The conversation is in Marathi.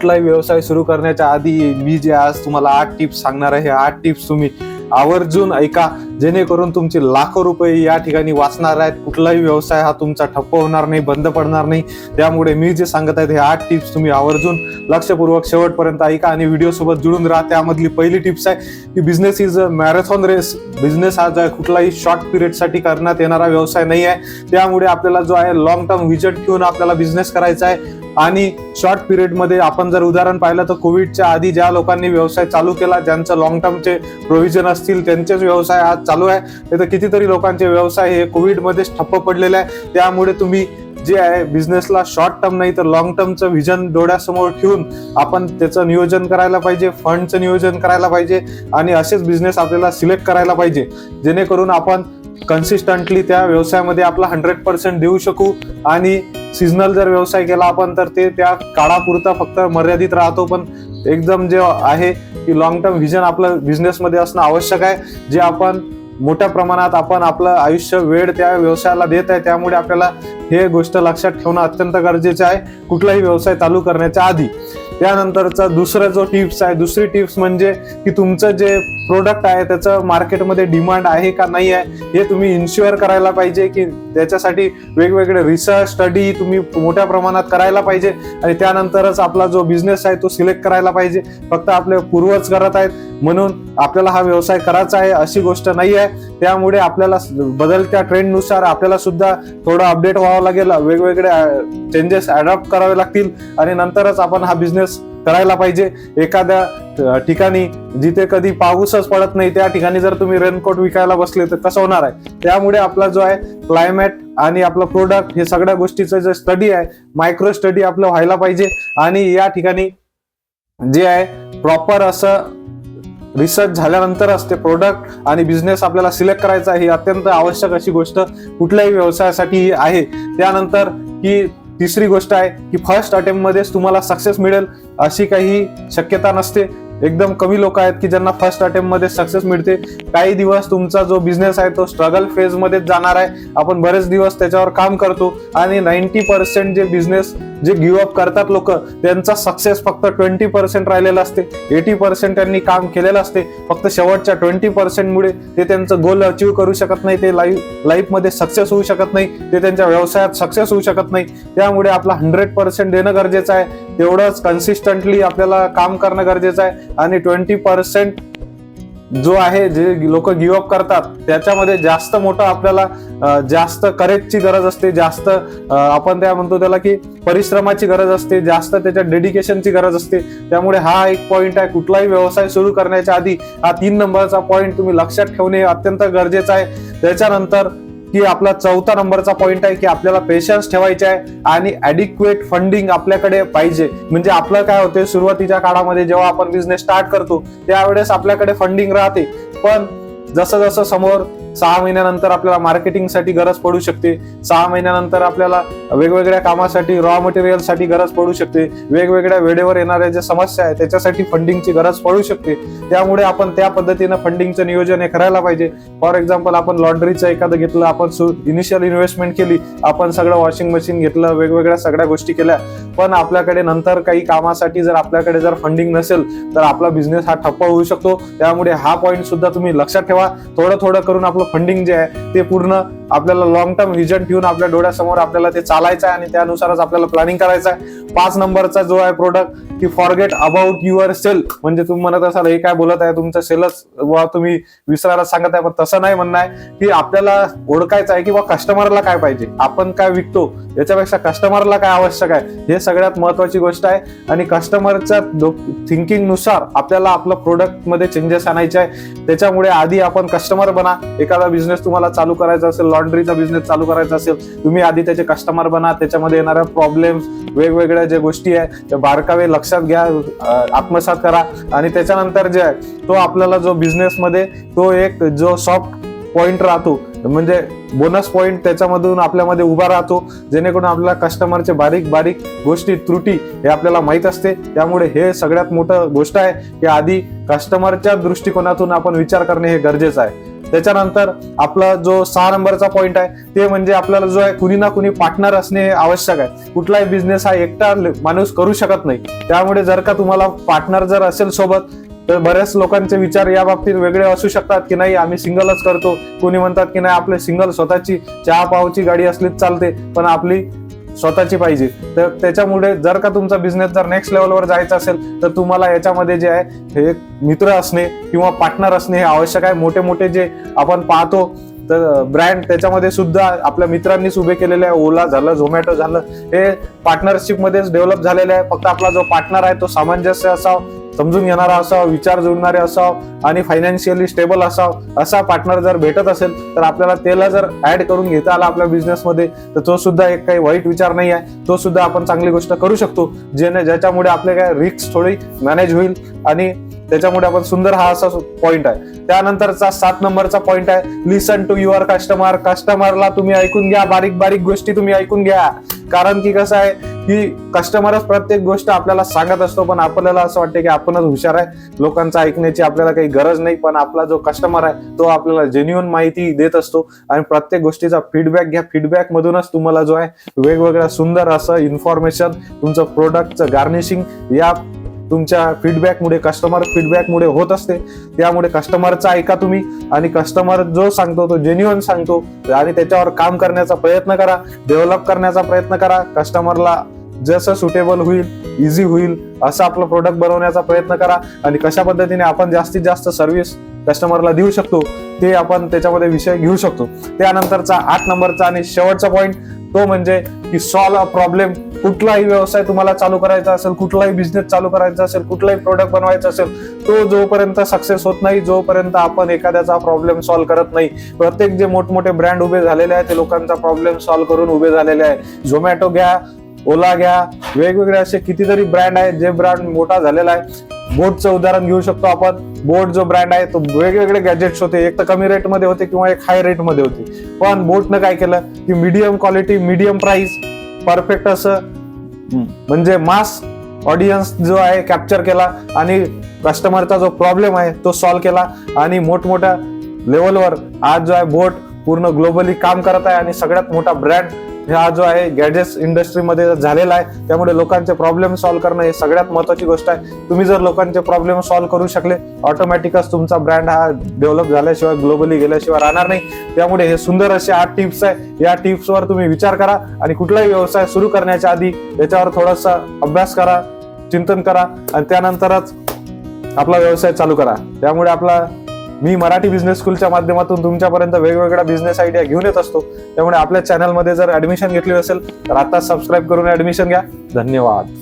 कुठलाही व्यवसाय सुरू करण्याच्या आधी मी जे आज तुम्हाला आठ टिप्स सांगणार आहे हे आठ टिप्स तुम्ही आवर्जून ऐका. जेणेकरून तुमचे लाखो रुपये या ठिकाणी वाचणार आहेत. कुठलाही व्यवसाय हा तुमचा ठप्प होणार नाही बंद पडणार नाही. त्यामुळे मी जे सांगत आहेत हे आठ टिप्स तुम्ही आवर्जून लक्षपूर्वक शेवटपर्यंत ऐका आणि व्हिडिओ सोबत जुळून राहा. त्यामधली पहिली टिप्स आहे की business is a marathon race business हा जो आहे कुठलाही शॉर्ट पिरियडसाठी करण्यात येणारा व्यवसाय नाही आहे. त्यामुळे आपल्याला जो आहे लॉंग टर्म विजन ठेवून आपल्याला बिझनेस करायचा आहे. आणि शॉर्ट पिरियडमध्ये आपण जर उदाहरण पाहिलं तर कोविडच्या आधी ज्या लोकांनी व्यवसाय चालू केला ज्यांचं लॉंग टर्मचे प्रोव्हिजन असतील त्यांचेच व्यवसाय आज चालू आहे. नाही तर कितीतरी लोकांचे व्यवसाय हे कोविडमध्येच ठप्प पडलेले आहे. त्यामुळे तुम्ही जे आहे बिझनेसला शॉर्ट टर्म नाही तर लॉंग टर्मचं व्हिजन डोळ्यासमोर ठेवून आपण त्याचं नियोजन करायला पाहिजे फंडचं नियोजन करायला पाहिजे आणि असेच बिझनेस आपल्याला सिलेक्ट करायला पाहिजे. जेणेकरून आपण कन्सिस्टंटली त्या व्यवसायामध्ये आपला हंड्रेड पर्सेंट देऊ शकू आणि सीझनल जर व्यवसाय केला आपण तर ते त्या काळापुरता फक्त मर्यादित राहतो. पण एकदम जे आहे की लॉंग टर्म व्हिजन आपलं बिझनेसमध्ये असणं आवश्यक आहे. जे आपण मोठ्या प्रमाणात आपण आपलं आयुष्य वेळ त्या व्यवसायाला देत आहे त्यामुळे आपल्याला हे गोष्ट लक्षात ठेवणं अत्यंत गरजेचं आहे. कुठलाही व्यवसाय चालू करण्याच्या आधी. त्यानंतरचा दुसरा जो टिप्स आहे दुसरी टिप्स म्हणजे की तुमचं जे प्रोडक्ट आहे त्याचं मार्केटमध्ये डिमांड आहे का नाही आहे हे तुम्ही इन्श्युअर करायला पाहिजे की त्याच्यासाठी वेगवेगळे रिसर्च स्टडी तुम्ही मोठ्या प्रमाणात करायला पाहिजे. आणि त्यानंतरच आपला जो बिझनेस आहे तो सिलेक्ट करायला पाहिजे. फक्त आपले पूर्वज करत आहेत. म्हणून आपल्याला हा व्यवसाय करायचा आहे अशी गोष्ट नाही आहे. त्यामुळे आपल्याला बदलत्या ट्रेंडनुसार आपल्याला सुद्धा थोडं अपडेट व्हावं लागेल. वेगवेगळे चेंजेस अडॉप्ट करावे लागतील. आणि नंतरच आपण हा बिझनेस करायला पाहिजे. एखाद्या ठिकाणी जिथे कधी पाऊसच पडत नाही त्या ठिकाणी जर तुम्ही रेनकोट विकायला बसले तर कसं होणार आहे? त्यामुळे आपला जो आहे क्लायमेट आणि आपलं प्रोडक्ट हे सगळ्या गोष्टीचं जे स्टडी आहे मायक्रो स्टडी आपलं व्हायला पाहिजे. आणि या ठिकाणी जे आहे प्रॉपर असं रिसर्च झाल्यानंतरच ते प्रोडक्ट आणि बिझनेस आपल्याला सिलेक्ट करायचा आहे ही अत्यंत आवश्यक अशी गोष्ट कुठल्याही व्यवसायासाठी आहे. त्यानंतर की तिसरी गोष्ट आहे की फर्स्ट अटेम्प्टमध्येच तुम्हाला सक्सेस मिळेल अशी काही शक्यता नसते. एकदम कमी लोक आहेत की ज्यांना फर्स्ट अटेम्प्टमध्ये सक्सेस मिळते. काही दिवस तुमचा जो बिझनेस आहे तो स्ट्रगल फेजमध्येच जाणार आहे. आपण बरेच दिवस त्याच्यावर काम करतो आणि नाईन्टी पर्सेंट जे बिझनेस जे गिव्ह अप करतात लोक त्यांचा सक्सेस फक्त ट्वेंटी पर्सेंट राहिलेला असते. एटी पर्सेंट त्यांनी काम केलेलं असते. फक्त शेवटच्या ट्वेंटी पर्सेंटमुळे ते त्यांचं गोल अचीव करू शकत नाही. ते लाईफ लाईफमध्ये सक्सेस होऊ शकत नाही. ते त्यांच्या व्यवसायात सक्सेस होऊ शकत नाही. त्यामुळे आपला हंड्रेड पर्सेंट देणं गरजेचं आहे. तेवढंच कन्सिस्टंटली आपल्याला काम करणं गरजेचं आहे. आणि ट्वेंटी पर्सेंट जो आहे जे लोक गिव्ह अप करतात त्याच्यामध्ये जास्त मोठं आपल्याला जास्त करेजची गरज असते जास्त आपण त्या म्हणतो त्याला की परिश्रमाची गरज असते जास्त त्याच्या डेडिकेशनची गरज असते. त्यामुळे हा एक पॉईंट आहे. कुठलाही व्यवसाय सुरू करण्याच्या आधी हा तीन नंबरचा पॉईंट तुम्ही लक्षात ठेवणे अत्यंत गरजेचं आहे. त्याच्यानंतर की आपला चौथा नंबरचा पॉईंट आहे की आपल्याला पेशन्स ठेवायचे आहे आणि ॲडिक्वेट फंडिंग आपल्याकडे पाहिजे. म्हणजे आपलं काय होते सुरुवातीच्या काळामध्ये जेव्हा आपण बिझनेस स्टार्ट करतो त्यावेळेस आपल्याकडे फंडिंग राहते. पण जसं जसं समोर सहा महिन्यानंतर आपल्याला मार्केटिंगसाठी गरज पडू शकते. सहा महिन्यानंतर आपल्याला वेगवेगळ्या कामासाठी रॉ मटेरियलसाठी गरज पडू शकते. वेगवेगळ्या वेळेवर येणाऱ्या ज्या समस्या आहेत त्याच्यासाठी फंडिंगची गरज पडू शकते. त्यामुळे आपण त्या पद्धतीनं फंडिंगचं नियोजन हे करायला पाहिजे. फॉर एक्झाम्पल आपण लॉन्ड्रीचं एखादं घेतलं आपण इनिशियल इन्व्हेस्टमेंट केली आपण सगळं वॉशिंग मशीन घेतलं वेगवेगळ्या सगळ्या गोष्टी केल्या पण आपल्याकडे नंतर काही कामासाठी जर आपल्याकडे जर फंडिंग नसेल तर आपला बिझनेस हा ठप्प होऊ शकतो. त्यामुळे हा पॉईंट सुद्धा तुम्ही लक्षात ठेवा. थोडं थोडं करून आपलं फंडिंग जे आहे ते पूर्ण आपल्याला लॉंग टर्म व्हिजन ठेवून आपल्या डोळ्यासमोर आपल्याला ते चालायचं आहे आणि त्यानुसारच आपल्याला प्लॅनिंग करायचं आहे. पाच नंबरचा जो आहे प्रोडक्ट की फॉरगेट अबाउट युअर सेल म्हणजे तुम्ही म्हणत असाल हे काय बोलत आहे? तुमचं सेलच वा तुम्ही विसरायला सांगत आहे. पण तसं नाही म्हणणं आहे की आपल्याला ओळखायचं आहे की बा कस्टमरला काय पाहिजे. आपण काय विकतो याच्यापेक्षा कस्टमरला काय आवश्यक आहे? हे सगळ्यात महत्वाची गोष्ट आहे. आणि कस्टमरच्या थिंकिंगनुसार आपल्याला आपलं प्रोडक्टमध्ये चेंजेस आणायचे आहे. त्याच्यामुळे आधी आपण कस्टमर बना. एखादा बिझनेस तुम्हाला चालू करायचा असेल लॉन्ड्रीचा बिझनेस चालू करायचा असेल तुम्ही आधी त्याचे कस्टमर बना त्याच्यामध्ये येणाऱ्या प्रॉब्लेम्स वेगवेगळ्या ज्या गोष्टी आहे त्या बारकावे लक्षात घ्या आत्मसात करा. आणि त्याच्यानंतर जे आहे तो आपल्याला जो बिझनेस मध्ये तो एक जो सॉफ्ट पॉइंट राहतो म्हणजे बोनस पॉइंट त्याच्यामधून आपल्यामध्ये उभा राहतो जेणेकरून आपल्याला कस्टमरचे बारीक बारीक गोष्टी त्रुटी हे आपल्याला माहीत असते. त्यामुळे हे सगळ्यात मोठं गोष्ट आहे की आधी कस्टमरच्या दृष्टिकोनातून आपण विचार करणे हे गरजेचं आहे. त्याच्यानंतर आपला जो सहा नंबरचा पॉईंट आहे ते म्हणजे आपल्याला जो आहे कुणी ना कुणी पार्टनर असणे हे आवश्यक आहे. कुठलाही बिझनेस हा एकटा माणूस करू शकत नाही. त्यामुळे जर का तुम्हाला पार्टनर जर असेल सोबत तर बऱ्याच लोकांचे विचार या बाबतीत वेगळे असू शकतात की नाही आम्ही सिंगलच करतो. कोणी म्हणतात की नाही आपले सिंगल स्वतःची चहा पावची गाडी असलीच चालते पण आपली स्वतःची पाहिजे. तर त्याच्यामुळे जर का तुमचा बिझनेस जर नेक्स्ट लेवलवर जायचा असेल तर तुम्हाला याच्यामध्ये जे आहे हे मित्र असणे किंवा पार्टनर असणे हे आवश्यक आहे. मोठे मोठे जे आपण पाहतो तर ब्रँड त्याच्यामध्ये सुद्धा आपल्या मित्रांनीच उभे केलेले आहे. ओला झालं झोमॅटो झालं. हे पार्टनरशिपमध्येच डेव्हलप झालेले आहे. फक्त आपला जो पार्टनर आहे तो सामंजस्य असावा समजून घेणारा असावा विचार जुळणारे असावं आणि फायनान्शियली स्टेबल असावं असा पार्टनर जर भेटत असेल तर आपल्याला त्याला जर ऍड करून घेता आला आपल्या बिझनेसमध्ये तर तो सुद्धा एक काही वाईट विचार नाही आहे. तो सुद्धा आपण चांगली गोष्ट करू शकतो. जेणे ज्याच्यामुळे आपले काय रिक्स थोडी मॅनेज होईल आणि त्याच्यामुळे आपण सुंदर हा असा पॉइंट आहे. त्यानंतरचा सात नंबरचा पॉइंट आहे. लिसन टू युअर कस्टमर कस्टमरला तुम्ही ऐकून घ्या. बारीक बारीक गोष्टी तुम्ही ऐकून घ्या. कारण की कसं आहे की कस्टमरच प्रत्येक गोष्ट आपल्याला सांगत असतो पण आपल्याला असं वाटतं की आपणच हुशार आहे. लोकांचं ऐकण्याची आपल्याला काही गरज नाही पण आपला जो कस्टमर आहे तो आपल्याला जेन्युअन माहिती देत असतो. आणि प्रत्येक गोष्टीचा फीडबॅक घ्या. फीडबॅक मधूनच तुम्हाला जो आहे वेगवेगळ्या सुंदर असं इन्फॉर्मेशन तुमचं प्रोडक्टचं गार्निशिंग या तुमच्या फीडबॅकमुळे कस्टमर फीडबॅकमुळे होत असते. त्यामुळे कस्टमरचा ऐका तुम्ही आणि कस्टमर जो सांगतो तो जेन्युअन सांगतो आणि त्याच्यावर काम करण्याचा प्रयत्न करा डेव्हलप करण्याचा प्रयत्न करा. कस्टमरला जसं सुटेबल होईल इझी होईल असं आपलं प्रोडक्ट बनवण्याचा प्रयत्न करा आणि कशा पद्धतीने आपण जास्तीत जास्त सर्व्हिस कस्टमरला देऊ शकतो ते आपण त्याच्यामध्ये विषय घेऊ शकतो. त्यानंतरचा आठ नंबरचा आणि शेवटचा पॉईंट तो म्हणजे की सॉल्व अ प्रॉब्लेम कुठलाही व्यवसाय तुम्हाला चालू करायचा असेल कुठलाही बिझनेस चालू करायचा असेल कुठलाही प्रोडक्ट बनवायचा असेल तो जोपर्यंत सक्सेस होत नाही जोपर्यंत आपण एखाद्याचा प्रॉब्लेम सॉल्व्ह करत नाही. प्रत्येक जे मोठमोठे ब्रँड उभे झालेले आहेत ते लोकांचा प्रॉब्लेम सॉल्व्ह करून उभे झालेले आहे झोमॅटो घ्या ओला घ्या वेगवेगळे असे कितीतरी ब्रँड आहेत जे ब्रँड मोठा झालेला आहे. बोटचं उदाहरण घेऊ शकतो आपण. बोट जो ब्रँड आहे तो वेगवेगळे गॅजेट्स होते. एक तर कमी रेटमध्ये होते किंवा एक हाय रेटमध्ये होते. पण बोटनं काय केलं? की medium quality medium price perfect असं म्हणजे मास ऑडियन्स जो आहे कॅप्चर केला आणि कस्टमरचा जो प्रॉब्लेम आहे तो सॉल्व्ह केला आणि मोठमोठ्या लेवलवर आज जो आहे बोट पूर्ण ग्लोबली काम करत आहे आणि सगळ्यात मोठा ब्रँड हा जो आहे गॅजेट्स इंडस्ट्रीमध्ये झालेला आहे. त्यामुळे लोकांचे प्रॉब्लेम सॉल्व्ह करणं हे सगळ्यात महत्वाची गोष्ट आहे. तुम्ही जर लोकांचे प्रॉब्लेम सॉल्व्ह करू शकले ऑटोमॅटिकच तुमचा ब्रँड हा डेव्हलप झाल्याशिवाय ग्लोबली गेल्याशिवाय राहणार नाही. त्यामुळे हे सुंदर असे आठ टिप्स आहे. या टिप्सवर तुम्ही विचार करा आणि कुठलाही व्यवसाय सुरू करण्याच्या आधी याच्यावर थोडासा अभ्यास करा चिंतन करा आणि त्यानंतरच आपला व्यवसाय चालू करा. त्यामुळे आपला मी मराठी बिझनेस स्कूलच्या माध्यमातून तुमच्यापर्यंत वेगवेगळ्या बिझनेस आयडिया घेऊन येत असतो. त्यामुळे आपल्या चॅनलमध्ये जर ऍडमिशन घेतली असेल तर आता सबस्क्राईब करून ऍडमिशन घ्या. धन्यवाद.